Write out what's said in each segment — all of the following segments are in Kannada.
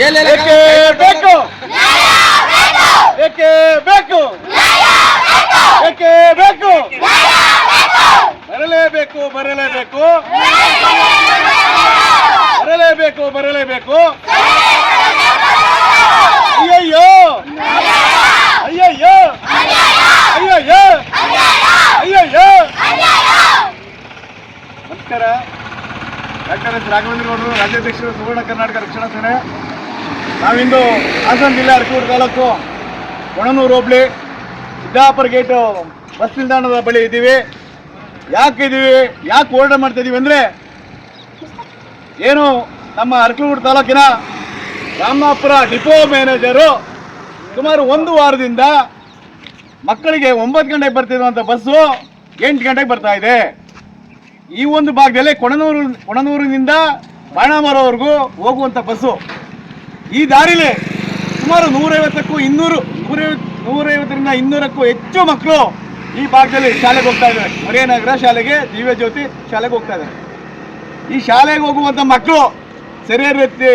ಏಕೆ ಬೇಕು ಏಕೆ ಬೇಕು ಏಕೆ ಬೇಕು ಬರಲೇಬೇಕು ಬರಲೇಬೇಕು. ಬರಲೇಬೇಕು ಬರಲೇಬೇಕು. ಅಯ್ಯಯ್ಯೋ. ಅಯ್ಯಯ್ಯೋ. ಅಯ್ಯಯ್ಯೋ. ಅಯ್ಯಯ್ಯೋ. ನಮಸ್ಕಾರ. ಡಾಕ್ಟರ್ ಎಸ್ ರಾಘವೇಂದ್ರ ಅವರು ರಾಜ್ಯಾಧ್ಯಕ್ಷರು ಸುವರ್ಣ ಕರ್ನಾಟಕ ರಕ್ಷಣಾ ಸೇನೆ. ನಾವಿಂದು ಹಾಸನ ಜಿಲ್ಲೆ ಅರಕೂರು ತಾಲೂಕು ಕೊಣನೂರು ಹೋಬಳಿ ಸಿದ್ದಾಪುರ ಗೇಟು ಬಸ್ ನಿಲ್ದಾಣದ ಬಳಿ ಇದ್ದೀವಿ. ಯಾಕೆ ಇದ್ದೀವಿ? ಯಾಕೆ ಓರ್ಡರ್ ಮಾಡ್ತಾ ಇದ್ದೀವಿ ಅಂದರೆ ಏನು ನಮ್ಮ ಅರಕಲೂರು ತಾಲೂಕಿನ ರಾಮನಾಪುರ ಡಿಪೋ ಮ್ಯಾನೇಜರು ಸುಮಾರು ಒಂದು ವಾರದಿಂದ ಮಕ್ಕಳಿಗೆ ಒಂಬತ್ತು ಗಂಟೆಗೆ ಬರ್ತಿರುವಂಥ ಬಸ್ಸು ಎಂಟು ಗಂಟೆಗೆ ಬರ್ತಾ ಇದೆ. ಈ ಒಂದು ಭಾಗದಲ್ಲಿ ಕೊಣನೂರು ಕೊಣನೂರಿನಿಂದ ಬಾಣಮರವರೆಗೂ ಹೋಗುವಂಥ ಬಸ್ಸು. ಈ ದಾರಿಲಿ ಸುಮಾರು ನೂರೈವತ್ತಕ್ಕೂ ಇನ್ನೂರು ನೂರೈವತ್ತು ನೂರೈವತ್ತರಿಂದ ಇನ್ನೂರಕ್ಕೂ ಹೆಚ್ಚು ಮಕ್ಕಳು ಈ ಭಾಗದಲ್ಲಿ ಶಾಲೆಗೆ ಹೋಗ್ತಾ ಇದ್ದಾರೆ. ಮರಿಯನಗರ ಶಾಲೆಗೆ ದಿವ್ಯ ಜ್ಯೋತಿ ಶಾಲೆಗೆ ಹೋಗ್ತಾ ಇದ್ದಾರೆ. ಈ ಶಾಲೆಗೆ ಹೋಗುವಂಥ ಮಕ್ಕಳು ಸರಿಯಾದ ರೀತಿ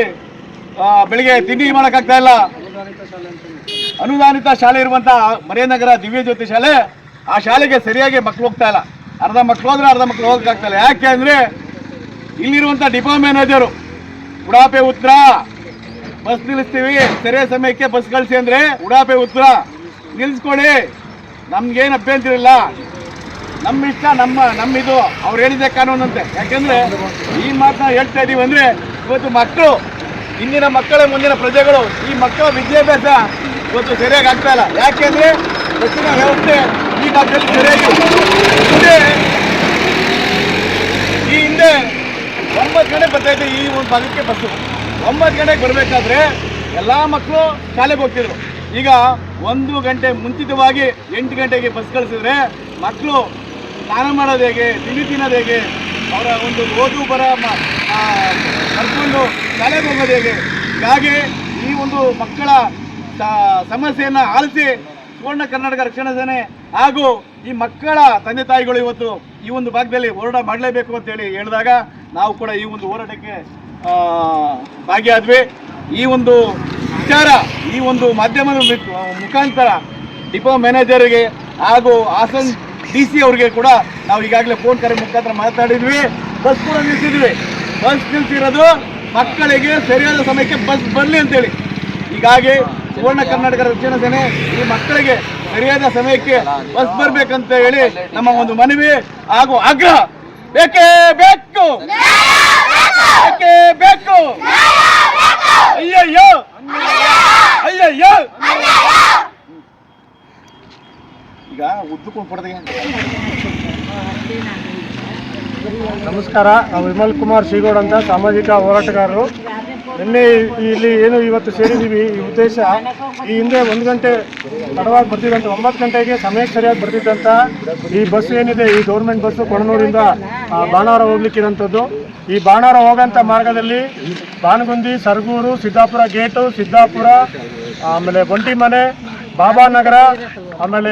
ಬೆಳಿಗ್ಗೆ ತಿಂಡಿ ಮಾಡೋಕ್ಕಾಗ್ತಾ ಇಲ್ಲ. ಅನುದಾನಿತ ಶಾಲೆ ಇರುವಂಥ ಮರಿಯನಗರ ದಿವ್ಯ ಜ್ಯೋತಿ ಶಾಲೆ ಆ ಶಾಲೆಗೆ ಸರಿಯಾಗಿ ಮಕ್ಕಳು ಹೋಗ್ತಾ ಇಲ್ಲ. ಅರ್ಧ ಮಕ್ಕಳು ಹೋದ್ರೆ ಅರ್ಧ ಮಕ್ಕಳು ಹೋಗಕ್ಕಾಗ್ತಾ ಇಲ್ಲ. ಯಾಕೆ ಅಂದರೆ ಇಲ್ಲಿರುವಂಥ ಡಿಪೋ ಮ್ಯಾನೇಜರು ಉಡಾಪೆ ಉತ್ತರ ಬಸ್ ನಿಲ್ಲಿಸ್ತೀವಿ. ಸರಿಯಾದ ಸಮಯಕ್ಕೆ ಬಸ್ ಕಳಿಸಿ ಅಂದರೆ ಉಡಾಪೆ ಉತ್ತರ. ನಿಲ್ಲಿಸ್ಕೊಳ್ಳಿ ನಮ್ಗೇನು ಅಭ್ಯಂತರ ಇಲ್ಲ ನಮ್ಮ ಇಷ್ಟ, ನಮ್ಮ, ನಮ್ಮಿದು. ಅವ್ರು ಹೇಳಿದೆ ಕಾನೂನಂತೆ. ಯಾಕೆಂದ್ರೆ ಈ ಮಾತನ್ನ ಹೇಳ್ತಾ ಇದೀವಿ ಅಂದ್ರೆ ಇವತ್ತು ಮಕ್ಕಳು ಇಂದಿನ ಮಕ್ಕಳ, ಮುಂದಿನ ಪ್ರಜೆಗಳು, ಈ ಮಕ್ಕಳ ವಿದ್ಯಾಭ್ಯಾಸ ಇವತ್ತು ಸರಿಯಾಗಿ ಆಗ್ತಾ ಇಲ್ಲ. ಯಾಕೆಂದ್ರೆ ಬಸ್ಸಿನ ವ್ಯವಸ್ಥೆ ಈ ಭಾಗದಲ್ಲಿ ಸರಿಯಾಗಿ ಹಿಂದೆ ಈ ಹಿಂದೆ ಒಂಬತ್ತು ಗಂಟೆ ಬರ್ತಾ ಇದೆ ಈ ಒಂದು ಭಾಗಕ್ಕೆ ಬಸ್ಸು. ಒಂಬತ್ತು ಗಂಟೆಗೆ ಬರಬೇಕಾದ್ರೆ ಎಲ್ಲ ಮಕ್ಕಳು ಶಾಲೆಗೆ ಹೋಗ್ತಿದ್ರು. ಈಗ ಒಂದು ಗಂಟೆ ಮುಂಚಿತವಾಗಿ ಎಂಟು ಗಂಟೆಗೆ ಬಸ್ ಕಳಿಸಿದ್ರೆ ಮಕ್ಕಳು ಸ್ನಾನ ಮಾಡೋದು ಹೇಗೆ, ತಿಂಡಿ ತಿನ್ನೋದು ಹೇಗೆ, ಅವರ ಒಂದು ಓದು ಬರ ಕರ್ಕೊಂಡು ಶಾಲೆಗೆ ಹೋಗೋದು ಹೇಗೆ? ಹೀಗಾಗಿ ಈ ಒಂದು ಮಕ್ಕಳ ಸಮಸ್ಯೆಯನ್ನು ಆಲಿಸಿ ಸುವರ್ಣ ಕರ್ನಾಟಕ ರಕ್ಷಣಾ ಸೇನೆ ಹಾಗೂ ಈ ಮಕ್ಕಳ ತಂದೆ ತಾಯಿಗಳು ಇವತ್ತು ಈ ಒಂದು ಭಾಗದಲ್ಲಿ ಹೋರಾಟ ಮಾಡಲೇಬೇಕು ಅಂತೇಳಿ ಹೇಳಿದಾಗ ನಾವು ಕೂಡ ಈ ಒಂದು ಹೋರಾಟಕ್ಕೆ ಭಾಗಿಯಾದ್ವಿ. ಈ ಒಂದು ವಿಚಾರ, ಈ ಒಂದು ಮಾಧ್ಯಮದ ಮುಖಾಂತರ ಡಿಪೋ ಮ್ಯಾನೇಜರ್ಗೆ ಹಾಗೂ ಹಾಸನ್ ಡಿ ಸಿ ಅವ್ರಿಗೆ ಕೂಡ ನಾವು ಈಗಾಗಲೇ ಫೋನ್ ಕರೆ ಮುಖಾಂತರ ಮಾತಾಡಿದ್ವಿ. ಬಸ್ ಕೂಡ ನಿಲ್ಸಿದ್ವಿ. ಬಸ್ ನಿಲ್ಸಿರೋದು ಮಕ್ಕಳಿಗೆ ಸರಿಯಾದ ಸಮಯಕ್ಕೆ ಬಸ್ ಬರಲಿ ಅಂತೇಳಿ. ಹೀಗಾಗಿ ಸುವರ್ಣ ಕರ್ನಾಟಕ ರಕ್ಷಣಾ ಸೇನೆ ಈ ಮಕ್ಕಳಿಗೆ ಸರಿಯಾದ ಸಮಯಕ್ಕೆ ಬಸ್ ಬರ್ಬೇಕಂತ ಹೇಳಿ ನಮ್ಮ ಒಂದು ಮನವಿ ಹಾಗೂ ಆಗ್ರಹ. ಬೇಕೇ ಬೇಕು! ಬೇಕೇ. ಬೇಕು? ಅಯ್ಯಯ್ಯೋ. ಅಯ್ಯಯ್ಯೋ. ಈಗ ಉದ್ದಕೊಂಡು ಕೊಡದೆ ನಮಸ್ಕಾರ ನಾವು ವಿಮಲ್ ಕುಮಾರ್ ಸಿಗೋಡ್ ಅಂತ ಸಾಮಾಜಿಕ ಹೋರಾಟಗಾರರು. ನಿನ್ನೆ ಇಲ್ಲಿ ಏನು ಇವತ್ತು ಸೇರಿದ್ದೀವಿ ಈ ಉದ್ದೇಶ ಈ ಹಿಂದೆ ಒಂದು ಗಂಟೆ ತಡವಾಗಿ ಬರ್ತಿದ್ದಂಥ ಒಂಬತ್ತು ಗಂಟೆಗೆ ಸಮಯಕ್ಕೆ ಸರಿಯಾಗಿ ಬರ್ತಿದ್ದಂಥ ಈ ಬಸ್ ಏನಿದೆ, ಈ ಗೌರ್ಮೆಂಟ್ ಬಸ್ಸು ಕೊಣನೂರಿಂದ ಬಾಣಾರ ಹೋಗ್ಲಿಕ್ಕಿರೋಂಥದ್ದು ಈ ಬಾಣಾರ ಹೋಗೋಂಥ ಮಾರ್ಗದಲ್ಲಿ ಬಾನಗುಂದಿ ಸರ್ಗೂರು, ಸಿದ್ದಾಪುರ ಗೇಟು, ಸಿದ್ದಾಪುರ, ಆಮೇಲೆ ಬಂಟಿಮನೆ ಬಾಬಾನಗರ ಆಮೇಲೆ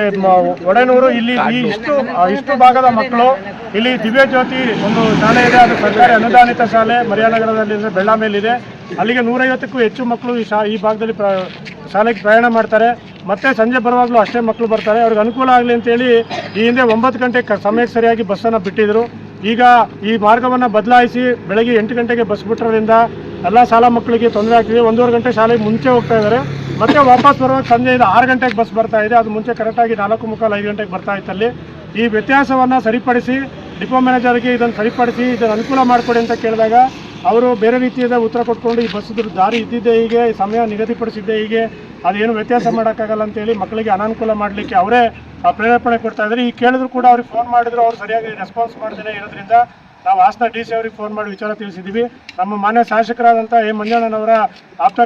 ಒಡೆನೂರು, ಇಲ್ಲಿ ಈ ಇಷ್ಟು ಇಷ್ಟು ಭಾಗದ ಮಕ್ಕಳು. ಇಲ್ಲಿ ದಿವ್ಯ ಜ್ಯೋತಿ ಒಂದು ಶಾಲೆ ಇದೆ, ಅದು ಸರ್ಕಾರಿ ಅನುದಾನಿತ ಶಾಲೆ ಮರಿಯಾನಗರದಲ್ಲಿ ಬೆಳ್ಳಾಮೇಲಿದೆ ಅಲ್ಲಿಗೆ ನೂರೈವತ್ತಕ್ಕೂ ಹೆಚ್ಚು ಮಕ್ಕಳು ಈ ಶಾ, ಈ ಭಾಗದಲ್ಲಿ ಪ್ರ, ಶಾಲೆಗೆ ಪ್ರಯಾಣ ಮಾಡ್ತಾರೆ. ಮತ್ತೆ ಸಂಜೆ ಬರುವಾಗಲೂ ಅಷ್ಟೇ ಮಕ್ಕಳು ಬರ್ತಾರೆ. ಅವ್ರಿಗೆ ಅನುಕೂಲ ಆಗಲಿ ಅಂತೇಳಿ ಈ ಹಿಂದೆ ಒಂಬತ್ತು ಗಂಟೆ ಸಮಯಕ್ಕೆ ಸರಿಯಾಗಿ ಬಸ್ಸನ್ನು ಬಿಟ್ಟಿದ್ರು. ಈಗ ಈ ಮಾರ್ಗವನ್ನು ಬದಲಾಯಿಸಿ ಬೆಳಗ್ಗೆ ಎಂಟು ಗಂಟೆಗೆ ಬಸ್ ಬಿಟ್ಟಿರೋದ್ರಿಂದ ಎಲ್ಲ ಶಾಲಾ ಮಕ್ಕಳಿಗೆ ತೊಂದರೆ ಆಗ್ತಿದೆ. ಒಂದೂವರೆ ಗಂಟೆ ಶಾಲೆಗೆ ಮುಂಚೆ ಹೋಗ್ತಾ ಇದ್ದಾರೆ. ಮತ್ತೆ ವಾಪಸ್ ಬರುವಾಗ ಸಂಜೆಯಿಂದ ಆರು ಗಂಟೆಗೆ ಬಸ್ ಬರ್ತಾ ಇದೆ. ಅದು ಮುಂಚೆ ಕರೆಕ್ಟಾಗಿ ನಾಲ್ಕು ಮುಕ್ಕಾಲು ಐದು ಗಂಟೆಗೆ ಬರ್ತಾ ಇತ್ತಲ್ಲಿ ಈ ವ್ಯತ್ಯಾಸವನ್ನು ಸರಿಪಡಿಸಿ ಡಿಪೋ ಮ್ಯಾನೇಜರ್ಗೆ ಇದನ್ನು ಸರಿಪಡಿಸಿ ಇದನ್ನು ಅನುಕೂಲ ಮಾಡಿಕೊಡಿ ಅಂತ ಕೇಳಿದಾಗ ಅವರು ಬೇರೆ ರೀತಿಯಾದ ಉತ್ತರ ಕೊಟ್ಕೊಂಡು ಈ ಬಸ್ಸು ದಾರಿ ಇದ್ದಿದ್ದೇ ಹೀಗೆ ಸಮಯ ನಿಗದಿಪಡಿಸಿದ್ದೇ ಹೀಗೆ, ಅದೇನು ವ್ಯತ್ಯಾಸ ಮಾಡೋಕ್ಕಾಗಲ್ಲ ಅಂತೇಳಿ ಮಕ್ಕಳಿಗೆ ಅನಾನುಕೂಲ ಮಾಡಲಿಕ್ಕೆ ಅವರೇ ಪ್ರೇರೇಪಣೆ ಕೊಡ್ತಾ ಇದ್ದಾರೆ. ಈ ಕೇಳಿದ್ರು ಕೂಡ ಅವ್ರಿಗೆ ಫೋನ್ ಮಾಡಿದ್ರು, ಅವ್ರು ಸರಿಯಾಗಿ ರೆಸ್ಪಾನ್ಸ್ ಮಾಡ್ದೇ ಇರೋದ್ರಿಂದ ನಾವು ಹಾಸನ ಡಿ ಸಿ ಅವ್ರಿಗೆ ಫೋನ್ ಮಾಡಿ ವಿಚಾರ ತಿಳಿಸಿದ್ದೀವಿ ನಮ್ಮ ಮಾನ್ಯ ಶಾಸಕರಾದಂಥ ಎ. ಮಂಜಣ್ಣನವರ ಆಪ್ತ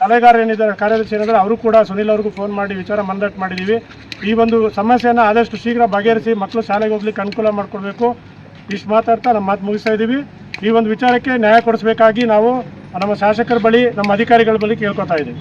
ಸಲಹೆಗಾರ ಏನಿದ್ದಾರೆ, ಕಾರ್ಯದರ್ಶಿ ಏನಿದ್ದಾರೆ, ಅವರು ಕೂಡ ಸುನಿಲ್ ಅವ್ರಿಗೂ ಫೋನ್ ಮಾಡಿ ವಿಚಾರ ಮನದಟ್ಟು ಮಾಡಿದ್ದೀವಿ ಈ ಒಂದು ಸಮಸ್ಯೆಯನ್ನು ಆದಷ್ಟು ಶೀಘ್ರ ಬಗೆಹರಿಸಿ ಮಕ್ಕಳು ಶಾಲೆಗೆ ಹೋಗ್ಲಿಕ್ಕೆ ಅನುಕೂಲ ಮಾಡಿಕೊಡ್ಬೇಕು. ಇಷ್ಟು ಮಾತಾಡ್ತಾ ನಮ್ಮ ಮಾತು ಮುಗಿಸ್ತಾ ಇದ್ದೀವಿ. ಈ ಒಂದು ವಿಚಾರಕ್ಕೆ ನ್ಯಾಯ ಕೊಡಿಸಬೇಕಾಗಿ ನಾವು ನಮ್ಮ ಶಾಸಕರ ಬಳಿ ನಮ್ಮ ಅಧಿಕಾರಿಗಳ ಬಳಿ ಕೇಳ್ಕೊತಾ ಇದ್ದೀವಿ.